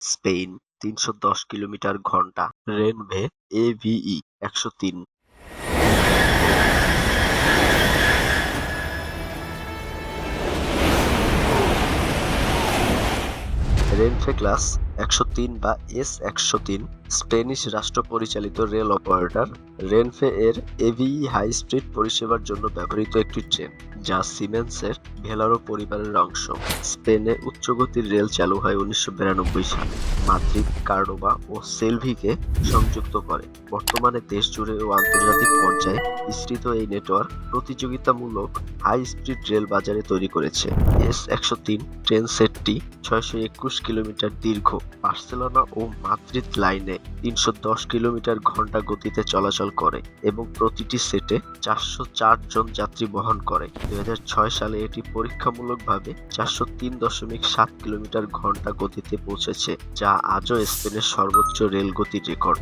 Spain তিনশো দশ kilometre ঘণ্টা। রেনভে এভিই একশো তিন। রেনফে ক্লাস একশো তিন বা এস একশো তিন, স্পেনিশ রাষ্ট্র পরিচালিত রেল অপারেটর। রেনফে এর এভিই হাই স্পিড পরিষেবার জন্য ব্যবহৃত একটি ট্রেন। যা সিমেন্সের ভেলারো পরিবারের অংশ। স্পেনে উচ্চগতির রেল চালু হয় উনিশশো বিরানব্বই সালে। মাদ্রিদ, কার্ডোবা ও সেলভিকে সংযুক্ত করে। বর্তমানে দেশ জুড়ে ও আন্তর্জাতিক পর্যায়ে বিস্তৃত এই নেটওয়ার্ক প্রতিযোগিতামূলক হাই স্পিড রেল বাজারে তৈরি করেছে। এস একশো তিন ট্রেন সেটটি ছয়শো একুশ কিলোমিটার দীর্ঘ। বার্সেলোনা ও মাদ্রিদ লাইনে তিনশো দশ কিলোমিটার ঘণ্টা গতিতে চলাচল করে এবং প্রতিটি সেটে চারশো চার জন যাত্রী বহন করে। দুই হাজার ছয় সালে এটি পরীক্ষামূলকভাবে চারশো তিন দশমিক সাত কিলোমিটার ঘণ্টা গতিতে পৌঁছেছে, যা আজও স্পেনের সর্বোচ্চ রেল গতির রেকর্ড।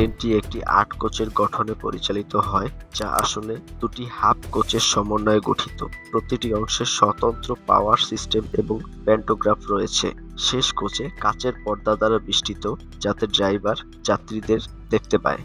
ট্রেনটি একটি আট কোচের গঠনে পরিচালিত হয়, যা আসলে দুটি হাফ কোচের সমন্বয়ে গঠিত। প্রতিটি অংশে স্বতন্ত্র পাওয়ার সিস্টেম এবং প্যান্টোগ্রাফ রয়েছে। শেষ কোচে কাচের পর্দা দ্বারা বেষ্টিত, যাতে ড্রাইভার, যাত্রীদের দেখতে পায়।